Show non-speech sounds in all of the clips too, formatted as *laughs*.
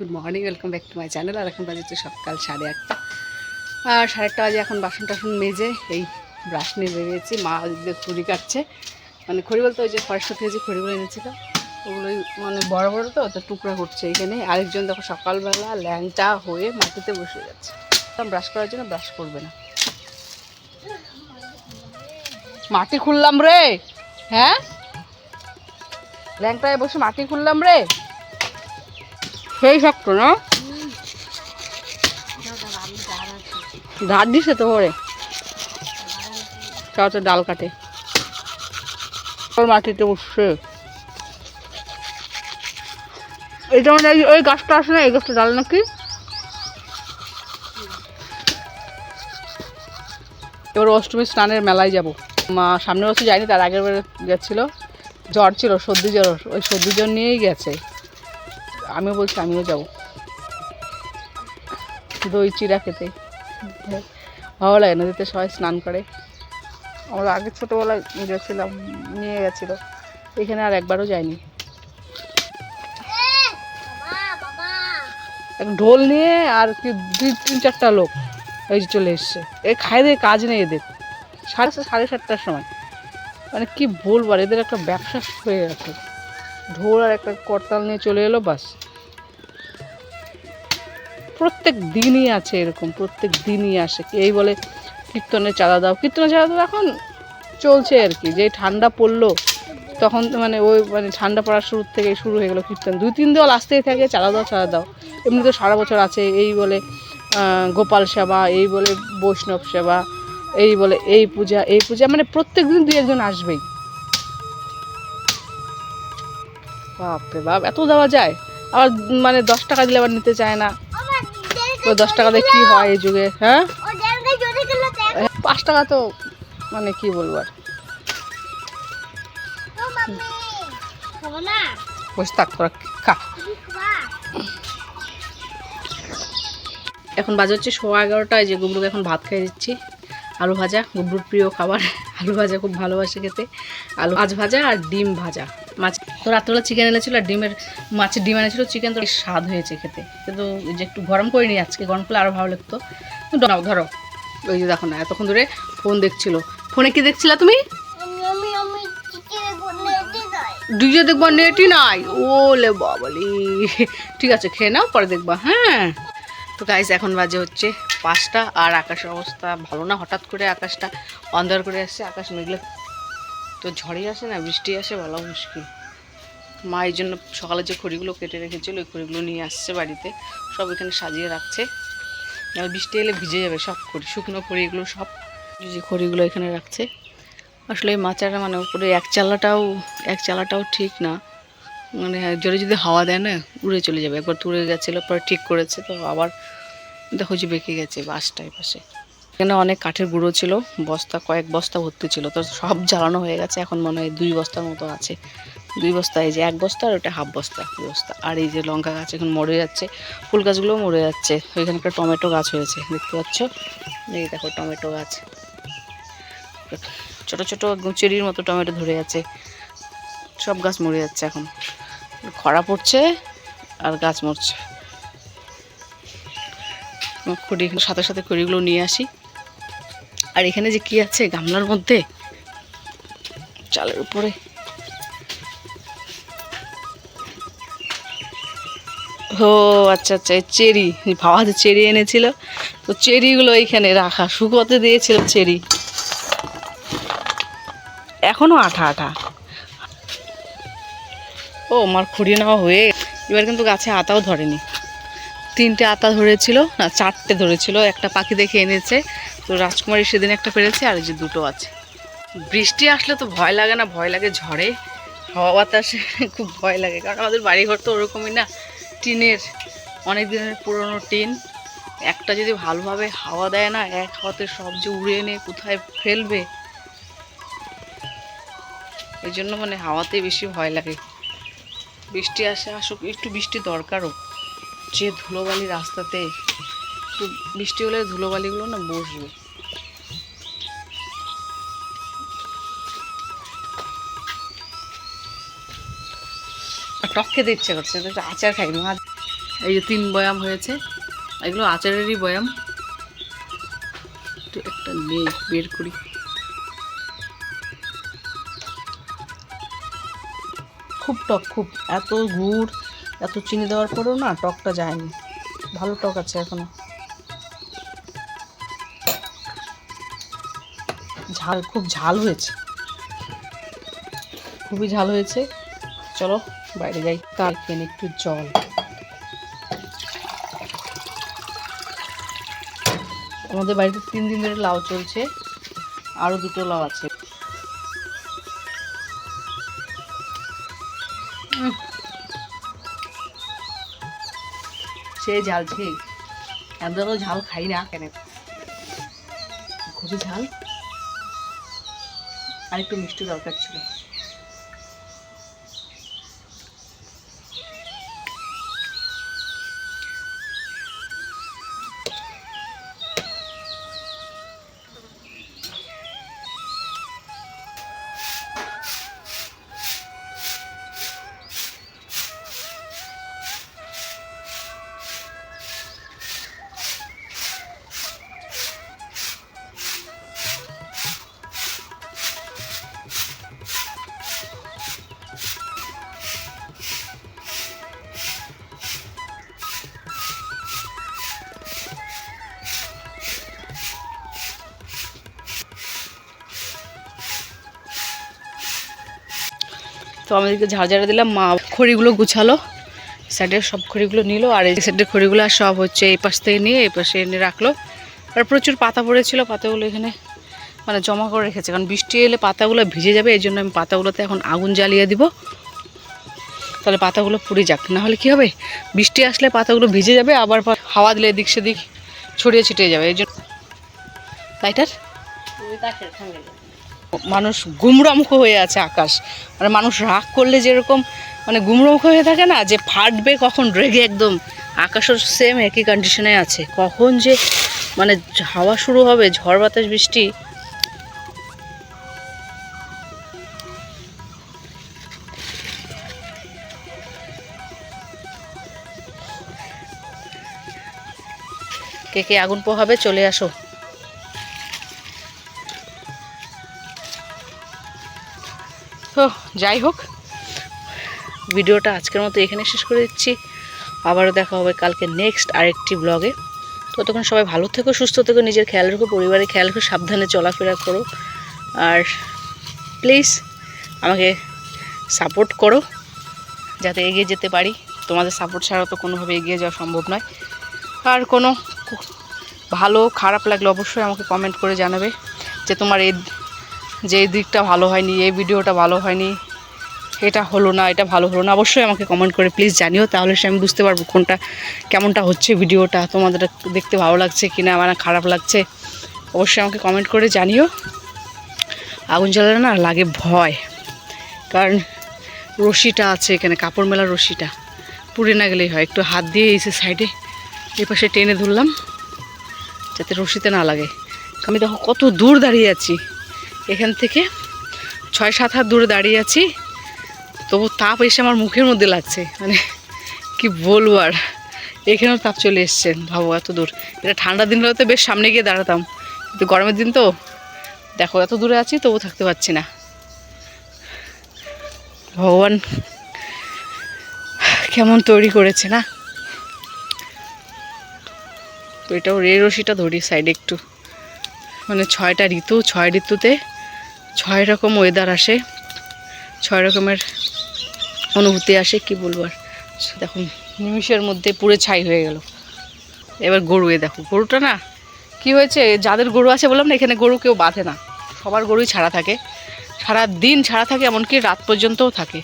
Good morning welcome back to my channel আর এখন বাজে সকাল সাড়ে আটটা। আর সাড়ে আটটা বাজে এখন বাসন টাসন মেজে এই ব্রাশ নিয়ে বেরিয়েছি মা ওদিকে খড়ি কাটছে। মানে খড়ি বলতে ওই যে ফরেস্ট থেকে যে খড়িগুলো এনেছিল, ওগুলোই মানে বড় বড় তো তো টুকরা করছে এইখানে আরেকজন দেখো সকালবেলা ল্যাংটা হয়ে মাটিতে বসে যাচ্ছে। ব্রাশ করার জন্য ব্রাশ করবে না। মাটি খুললাম রে। হ্যাঁ? ল্যাংটায় বসে মাটি খুললাম রে। সেই শক্ত, না? ধার দিছে তো ওরে। তাও তো ডাল কাটে। মাটিতে উঠছে এটা মানে ওই গাছটা আসে না? এই গাছটা ডাল নাকি? এবার অষ্টমী স্নানের মেলায় যাব। মা সামনে বছর যায়নি, তার আগের বার গেছিল। জ্বর ছিল, সর্দি জ্বর। ওই সর্দি জ্বর নিয়েই গেছে। আমিও বলছি আমিও যাব। দই চিরা খেতে। ভালো লাগে নদীতে সবাই স্নান করে। আমরা আগে ছোটোবেলায় গেছিলাম, নিয়ে গেছিল। এখানে আর একবারও যাইনি। ঢোল নিয়ে আর কি দুই, তিন, চারটা লোক এই যে চলে এসছে। এ খাই দিয়ে কাজ নেই এদের। সাড়ে সাড়ে সাতটার সময়। মানে কি বলব, আর এদের একটা ব্যবসা হয়ে গেছে। ঢোল আর একটা করতাল নিয়ে চলে এলো, বাস। প্রত্যেক দিনই আছে এরকম, প্রত্যেক দিনই আসে। এই বলে কীর্তনে চাঁদা দাও। কীর্তনে চাঁদা দাও এখন চলছে আর কি। যে ঠান্ডা পড়ল, তখন মানে ওই মানে ঠান্ডা পড়ার শুরু থেকে শুরু হয়ে গেলো কীর্তন। দুই, তিন দল আসতেই থাকে, চাঁদা দাও চাঁদা দাও। এমনি তো সারা বছর আছে, এই বলে গোপাল সেবা, এই বলে বৈষ্ণব সেবা, এই বলে এই পূজা এই পূজা মানে প্রত্যেক দিন দুই একজন আসবেই। বাপরে বাপ, এত দেওয়া যায়? আবার মানে দশ টাকা দিলে আবার নিতে চায় না। ওই দশ টাকা দিয়ে কী হয় এই যুগে হ্যাঁ? পাঁচ টাকা তো মানে কি বলব আর? বসে থাক, তোরা খা। এখন বাজে হচ্ছে সোয়া এগারোটায়, যে গুবলুকে এখন ভাত খাইয়ে দিচ্ছি। আলু ভাজা গুবলুর প্রিয় খাবার। আলু ভাজা খুব ভালোবাসে খেতে। আলু মাছ ভাজা আর ডিম ভাজা। মাছ তো রাত্রেবেলা চিকেন এনেছিল আর ডিমের মাছের ডিম এনেছিল চিকেন তো স্বাদ হয়েছে খেতে। কিন্তু যে একটু গরম করে নিই আজকে গরম করলে আরও ভালো লাগতো। নাও ধরো। ওই যে দেখো না এতক্ষণ ধরে ফোন দেখছিল। ফোনে কি দেখছিলা তুমি? ডিজে দেখবা নেটই নাই। ওলে বাবালি। ঠিক আছে খেয়ে নাও পরে দেখবা হ্যাঁ। তো গাইজ এখন বাজে হচ্ছে পাঁচটা আর আকাশের অবস্থা ভালো না। হঠাৎ করে আকাশটা অন্ধকার করে আসছে, আকাশ মেঘলে। তো ঝড়ই আসে না, বৃষ্টি আসে, বলা মুশকিল। মা এই জন্য সকালে যে খড়িগুলো কেটে রেখেছিল, ওই খড়িগুলো নিয়ে আসছে বাড়িতে। সব এখানে সাজিয়ে রাখছে। এবার বৃষ্টি এলে ভিজে যাবে সব খড়ি, শুকনো খড়ি এগুলো সব যে খড়িগুলো এখানে রাখছে। আসলে এই মাচাটা মানে উপরে এক চালাটাও এক চালাটাও ঠিক না। মানে জোরে যদি হাওয়া দেয় না, উড়ে চলে যাবে। একবার তো উড়ে গেছিল, পরে ঠিক করেছে, তো আবার দেখো যে বেঁকে গেছে বাসটায় পাশে। এখানে অনেক কাঠের গুঁড়ো ছিল, বস্তা, কয়েক বস্তা ভর্তি ছিল, তো সব জ্বালানো হয়ে গেছে, এখন মনে হয় দুই বস্তার মতো আছে। দুই বস্তা, এই যে এক বস্তা আর ওটা হাফ বস্তা দুই বস্তা। আর এই যে লঙ্কা গাছ এখন মরে যাচ্ছে, ফুল গাছগুলোও মরে যাচ্ছে। ওইখানে একটা টমেটো গাছ হয়েছে, দেখতে পাচ্ছ? এই দেখো টমেটো গাছ। ছোট ছোট চেরির মতো টমেটো ধরে আছে। সব গাছ মরে যাচ্ছে এখন। খরা পড়ছে আর গাছ মরছে। খড়ি সাথে সাথে খড়িগুলো নিয়ে আসি। আর এখানে যে কি আছে গামলার মধ্যে, চালের উপরে। ও আচ্ছা আচ্ছা চেরি, ভাবা যে চেরি এনেছিল। তো চেরিগুলো এইখানে রাখা, শুকোতে দিয়েছিল চেরি। এখনও আঠা আঠা। ও, আমার খুঁড়িয়ে নেওয়া হয়ে, এবার কিন্তু গাছে আতাও ধরেনি। তিনটে আতা ধরেছিল, না, চারটে ধরেছিল, একটা পাখি দেখে এনেছে। তো রাজকুমারী সেদিন একটা পেরেছে, আর যে দুটো আছে। বৃষ্টি আসলে তো ভয় লাগে না, ভয় লাগে ঝড়ে। হাওয়া বাতাসে *laughs* খুব ভয় লাগে, কারণ আমাদের বাড়িঘর তো ওরকমই না, টিনের, অনেক দিনের পুরনো টিন। একটা যদি ভালোভাবে হাওয়া দেয় না, এক হাওয়াতে সব যে উড়ে এনে কোথায় ফেলবে? এই জন্য মানে হাওয়াতেই বেশি ভয় লাগে। বৃষ্টি আসে, আসুক, একটু বৃষ্টি দরকারও। যে ধুলোবালি রাস্তাতে একটু বৃষ্টি হলে ধুলোবালিগুলো না বসবে। টক খেতে ইচ্ছে করছে একটু আচার খাই, মা। এই যে তিন বয়াম হয়েছে, এগুলো আচারেরই বয়াম। একটু একটা নেই, বের করি। খুব টক, খুব। এত গুড় এত চিনি দেওয়ার পরেও না টকটা যায়নি। ভালো টক আছে এখনও। ঝাল, খুব ঝাল হয়েছে। খুবই ঝাল হয়েছে। চলো, বাইরে যাই। তার কেন একটু জল। আমাদের বাড়িতে তিন দিন ধরে লাউ চলছে। আরও দুটো লাউ আছে। সে ঝাল সেই আমরা তো ঝাল খাই না, কেন? খুবই ঝাল। আর একটু মিষ্টি দরকার ছিল। তো আমাদেরকে ঝাড়ঝাড়া দিলাম, মা খড়িগুলো গুছালো সাইডের সব খড়িগুলো নিল, আর এই সাইডের খড়িগুলো আর সব হচ্ছে এই পাশ থেকে নিয়ে, এই পাশে এনে রাখল। আর প্রচুর পাতা পড়েছিল, পাতাগুলো এখানে মানে জমা করে রেখেছে, কারণ বৃষ্টি এলে পাতাগুলো ভিজে যাবে, এই জন্য আমি পাতাগুলোতে এখন আগুন জ্বালিয়ে দিব। তাহলে পাতাগুলো পুড়ে যাক, না হলে কী হবে? বৃষ্টি আসলে পাতাগুলো ভিজে যাবে, আবার হাওয়া দিলে এদিক সেদিক ছড়িয়ে ছিটিয়ে যাবে, এই জন্য লাইটার মানুষ গুমরামুখ হয়ে আছে আকাশ। মানে মানুষ রাগ করলে যেরকম মানে গুমরামুখ হয়ে থাকে না, যে ফাটবে কখন, রেগে একদম। আকাশও সেম একই কন্ডিশনে আছে। কখন যে মানে হাওয়া শুরু হবে, ঝড় বাতাস, বৃষ্টি। কে কে আগুন পোহাবে, চলে আসো। তো যাই হোক, ভিডিওটা আজকের মতো এখানে শেষ করে দিচ্ছি। আবারও দেখা হবে কালকে নেক্সট আরেকটি ব্লগে ততক্ষণ সবাই ভালো থেকো, সুস্থ থেকো, নিজের খেয়াল রেখো, পরিবারের খেয়াল রেখো, সাবধানে চলাফেরা করো। আর প্লিজ আমাকে সাপোর্ট করো, যাতে এগিয়ে যেতে পারি। তোমাদের সাপোর্ট ছাড়া তো কোনোভাবে এগিয়ে যাওয়া সম্ভব নয়। আর কোনো ভালো, খারাপ লাগলে অবশ্যই আমাকে কমেন্ট করে জানাবে যে তোমার এই যে এই দিকটা ভালো হয়নি, এই ভিডিওটা ভালো হয়নি, এটা হলো না, এটা ভালো হলো না। অবশ্যই আমাকে কমেন্ট করে প্লিজ জানিও, তাহলে সে আমি বুঝতে পারব কোনটা কেমনটা হচ্ছে ভিডিওটা, তোমাদের দেখতে ভালো লাগছে কি না মানে খারাপ লাগছে। অবশ্যই আমাকে কমেন্ট করে জানিও। আগুন জ্বালালে না লাগে ভয়, কারণ রশিটা আছে এখানে, কাপড় মেলার রশিটা। পুড়ে না গেলেই হয়, একটু হাত দিয়ে এসে সাইডে এ পাশে টেনে ধরলাম, যাতে রশিতে না লাগে। আমি দেখো কত দূর দাঁড়িয়ে আছি। এখান থেকে ছয়, সাত হাত দূরে দাঁড়িয়ে আছি। তবু তাপ এসে আমার মুখের মধ্যে লাগছে। মানে কি বলব আর? এখানেও তাপ চলে এসছে। ভাবো এত দূর। এটা ঠান্ডা দিন হলে তো বেশ সামনে গিয়ে দাঁড়াতাম। কিন্তু গরমের দিন তো দেখো, এত দূরে আছি, তবু থাকতে পারছি না। ভগবান কেমন তৈরি করেছে না? তো এটাও রে রশিটা ধরি সাইডে একটু। মানে ছয়টা ঋতু, ছয় ঋতুতে ছয় রকম ওয়েদার আসে, ছয় রকমের অনুভূতি আসে, কি বলব আর। দেখুন, নিমিষের মধ্যে পুরো ছাই হয়ে গেল। এবার গরু এ দেখো, গরুটা না কি হয়েছে, যাদের গরু আছে বললাম না, এখানে গরু কেউ বাঁধে না। সবার গরুই ছাড়া থাকে। সারা দিন ছাড়া থাকে, এমনকি রাত পর্যন্তও থাকে।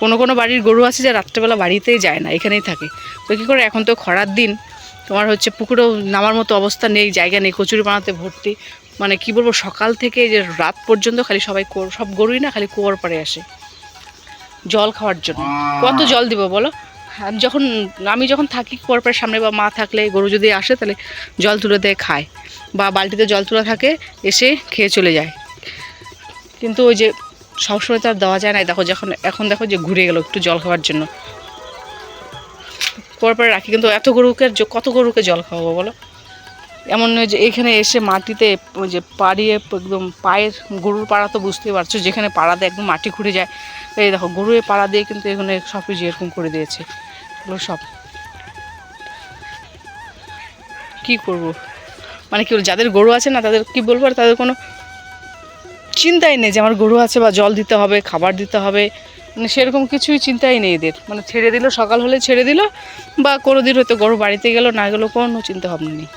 কোনো কোনো বাড়ির গরু আছে যে রাত্রেবেলা বাড়িতেই যায় না, এখানেই থাকে। তো কী করে, এখন তো খরার দিন। তোমার হচ্ছে পুকুরেও নামার মতো অবস্থা নেই, জায়গা নেই কচুরি বানাতে ভর্তি। মানে কি বলব সকাল থেকে যে রাত পর্যন্ত খালি সবাই কুয়োর- সব গরুই না খালি কুয়োর পাড়ে আসে জল খাওয়ার জন্য। কত জল দিব বলো? আমি যখন আমি যখন থাকি কুয়োর পাড়ের সামনে বা মা থাকলে গরু যদি আসে তাহলে জল তুলে দিয়ে খায় বা বালতিতে জল তোলা থাকে এসে খেয়ে চলে যায়। কিন্তু ওই যে সবসময় তো আর দেওয়া যায় না দেখো যখন এখন দেখো যে ঘুরে গেল একটু জল খাওয়ার জন্য। পরে পরে রাখি কিন্তু এত গরুকে কত গরুকে জল খাওয়াবো বলো? এমন নয় যে এখানে এসে মাটিতে যে পাড়িয়ে একদম পায়ের গরুর পাড়া তো বুঝতেই পারছ যেখানে পাড়া দিয়ে একদম মাটি খুঁড়ে যায়। এই দেখো গরুর পাড়া দিয়ে কিন্তু এখানে সব কিছু এরকম করে দিয়েছে। এগুলো সব। কি করব? মানে কি বলব, যাদের গরু আছে না তাদের কি বলব আর তাদের কোনো চিন্তাই নেই যে আমার গরু আছে বা জল দিতে হবে খাবার দিতে হবে। মানে সেরকম কিছুই চিন্তাই নেই এদের। মানে ছেড়ে দিল সকাল হলে ছেড়ে দিল বা কোনো দিন হয়তো গরু বাড়িতে গেল না গেলো কোনো চিন্তা ভাবনা নেই।